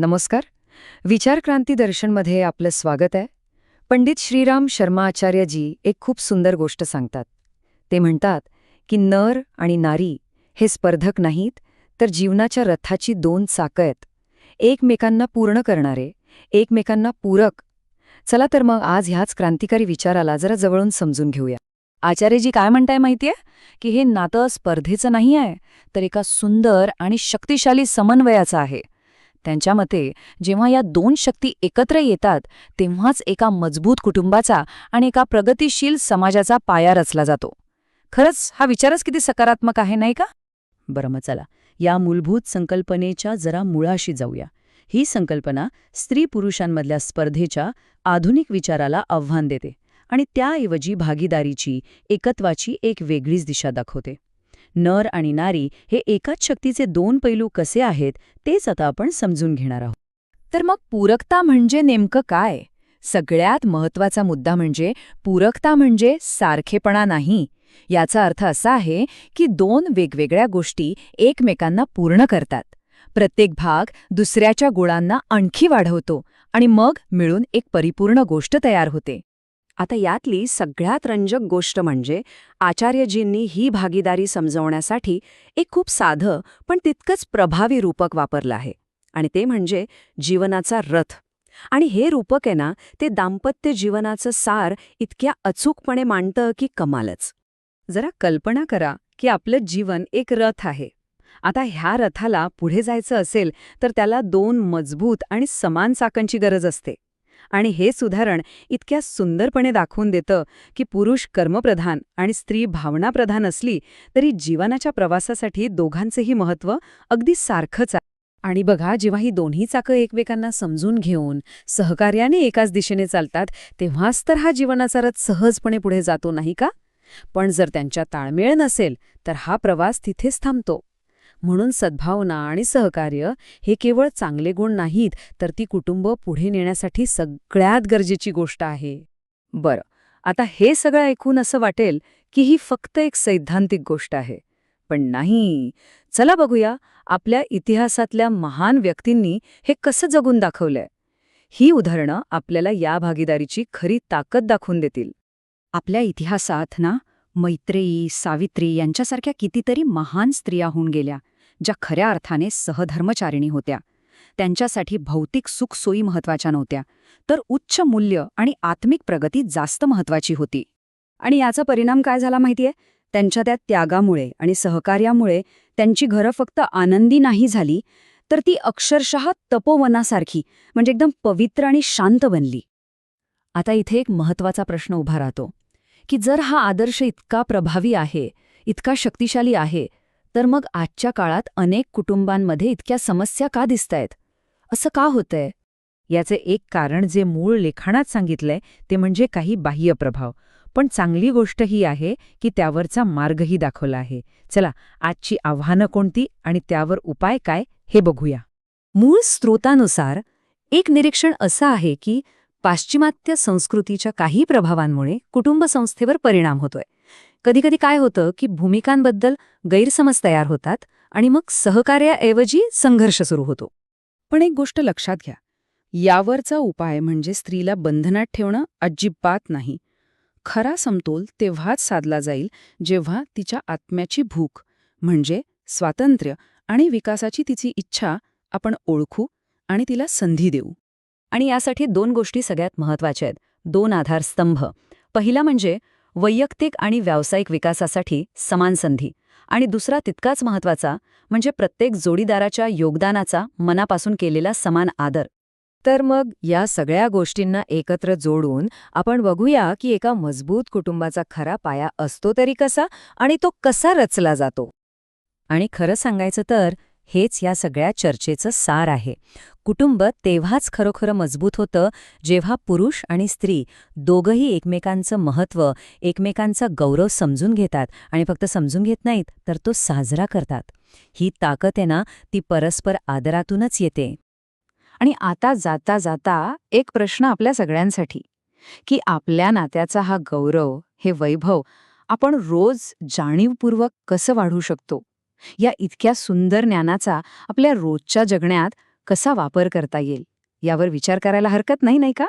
नमस्कार. विचारक्रांती दर्शनमध्ये आपलं स्वागत आहे. पंडित श्रीराम शर्मा आचार्यजी एक खूप सुंदर गोष्ट सांगतात. ते म्हणतात की नर आणि नारी हे स्पर्धक नाहीत तर जीवनाच्या रथाची दोन चाकं आहेत. एकमेकांना पूर्ण करणारे एकमेकांना पूरक. चला तर मग आज ह्याच क्रांतिकारी विचाराला जरा जवळून समजून घेऊया. आचार्यजी काय म्हणताय माहितीये? की हे नातं स्पर्धेचं नाही आहे तर एका सुंदर आणि शक्तिशाली समन्वयाचं आहे. त्यांच्या मते जेव्हा या दोन शक्ती एकत्र येतात तेव्हाच एका मजबूत कुटुंबाचा आणि एका प्रगतिशील समाजाचा पाया रचला जातो. खरंच हा विचारच किती सकारात्मक आहे नाही का? बरं मग चला. या मूलभूत संकल्पनेच्या जरा मुळाशी जाऊया. ही संकल्पना स्त्री पुरुषांमधल्या स्पर्धेच्या आधुनिक विचाराला आव्हान देते आणि त्याऐवजी भागीदारीची एकत्वाची एक वेगळीच दिशा दाखवते. नर आणि नारी हे एकाच शक्तीचे दोन पैलू कसे आहेत तेच आता आपण समजून घेणार आहोत. तर मग पूरकता म्हणजे नेमकं काय? सगळ्यात महत्त्वाचा मुद्दा म्हणजे पूरकता म्हणजे सारखेपणा नाही. याचा अर्थ असा आहे की दोन वेगवेगळ्या गोष्टी एकमेकांना पूर्ण करतात. प्रत्येक भाग दुसऱ्याच्या गुणांना आणखी वाढवतो आणि मग मिळून एक परिपूर्ण गोष्ट तयार होते. आता यातली सगळ्यात रंजक गोष्ट म्हणजे आचार्यजींनी ही भागीदारी समजवण्यासाठी एक खूप साधं पण तितकंच प्रभावी रूपक वापरलं आहे. आणि ते म्हणजे जीवनाचा रथ. आणि हे रूपक आहे ना ते दाम्पत्य जीवनाचं सार इतक्या अचूकपणे मांडतं की कमालच. जरा कल्पना करा की आपलं जीवन एक रथ आहे. आता ह्या रथाला पुढे जायचं असेल तर त्याला दोन मजबूत आणि समान चाकांची गरज असते. आणि हे सुधारण इतक्या सुंदरपणे दाखवून देतं की पुरुष कर्मप्रधान आणि स्त्री भावनाप्रधान असली तरी जीवनाच्या प्रवासासाठी दोघांचेही महत्त्व अगदी सारखंच आहे. आणि बघा जेव्हा ही दोन्ही चाकं एकमेकांना समजून घेऊन सहकार्याने एकाच दिशेने चालतात तेव्हाच तर हा जीवनाचा रथ सहजपणे पुढे जातो नाही का? पण जर त्यांच्या ताळमेळ नसेल तर हा प्रवास तिथेच थांबतो. म्हणून सद्भावना आणि सहकार्य हे केवळ चांगले गुण नाहीत तर ती कुटुंब पुढे नेण्यासाठी सगळ्यात गरजेची गोष्ट आहे. बरं आता हे सगळं ऐकून असं वाटेल की ही फक्त एक सैद्धांतिक गोष्ट आहे. पण नाही. चला बघूया आपल्या इतिहासातल्या महान व्यक्तींनी हे कसं जगून दाखवलंय. ही उदाहरणं आपल्याला या भागीदारीची खरी ताकद दाखवून देतील. आपल्या इतिहासात ना मैत्रेयी सावित्री यांच्यासारख्या कितीतरी महान स्त्रिया होऊन गेल्या. ज्या खऱ्या अर्थाने सहधर्मचारिणी होत्या. त्यांच्यासाठी भौतिक सुखसोयी महत्त्वाच्या नव्हत्या तर उच्च मूल्य आणि आत्मिक प्रगती जास्त महत्वाची होती. आणि याचा परिणाम काय झाला माहितीये? त्यांच्या त्या त्यागामुळे आणि सहकार्यामुळे त्यांची घरं फक्त आनंदी नाही झाली तर ती अक्षरशः तपोवनासारखी म्हणजे एकदम पवित्र आणि शांत बनली. आता इथे एक महत्त्वाचा प्रश्न उभा राहतो की जर हा आदर्श इतका प्रभावी आहे इतका शक्तिशाली आहे तर मग आजच्या काळात अनेक कुटुंबांमध्ये इतक्या समस्या का दिसतायत? असं का होतंय? याचे एक कारण जे मूळ लिखाणात सांगितलंय ते म्हणजे काही बाह्य प्रभाव. पण चांगली गोष्ट ही आहे की त्यावरचा मार्गही दाखवला आहे. चला आजची आव्हानं कोणती आणि त्यावर उपाय काय हे बघूया. मूळ स्रोतानुसार एक निरीक्षण असं आहे की पाश्चिमात्य संस्कृतीच्या काही प्रभावांमुळे कुटुंब संस्थेवर परिणाम होतोय. कधीकधी काय होतं की भूमिकांबद्दल गैरसमज तयार होतात आणि मग सहकार्याऐवजी संघर्ष सुरू होतो. पण एक गोष्ट लक्षात घ्या यावरचा उपाय म्हणजे स्त्रीला बंधनात ठेवणं अजिबात नाही. खरा समतोल तेव्हाच साधला जाईल जेव्हा तिच्या आत्म्याची भूक म्हणजे स्वातंत्र्य आणि विकासाची तिची इच्छा आपण ओळखू आणि तिला संधी देऊ. आणि यासाठी दोन गोष्टी सगळ्यात महत्त्वाच्या आहेत. दोन आधारस्तंभ. पहिला म्हणजे वैयक्तिक आणि व्यावसायिक विकासासाठी समान संधी. आणि दुसरा तितकाच महत्त्वाचा म्हणजे प्रत्येक जोडीदाराच्या योगदानाचा मनापासून केलेला समान आदर. तर मग या सगळ्या गोष्टींना एकत्र जोडून आपण बघूया की एका मजबूत कुटुंबाचा खरा पाया असतो तरी कसा आणि तो कसा रचला जातो. आणि खरं सांगायचं तर हेच या सगळ्या चर्चेचं सार आहे. कुटुंब तेव्हाच खरोखर मजबूत होतं जेव्हा पुरुष आणि स्त्री दोघंही एकमेकांचं महत्त्व एकमेकांचा गौरव समजून घेतात आणि फक्त समजून घेत नाहीत तर तो साजरा करतात. ही ताकद आहे ना ती परस्पर आदरातूनच येते. आणि आता जाता जाता एक प्रश्न आपल्या सगळ्यांसाठी की आपल्या नात्याचा हा गौरव हे वैभव आपण रोज जाणीवपूर्वक कसं वाढू शकतो? या इतक्या सुंदर ज्ञानाचा आपल्या रोजच्या जगण्यात कसा वापर करता येईल? यावर विचार करायला हरकत नाही नाही का?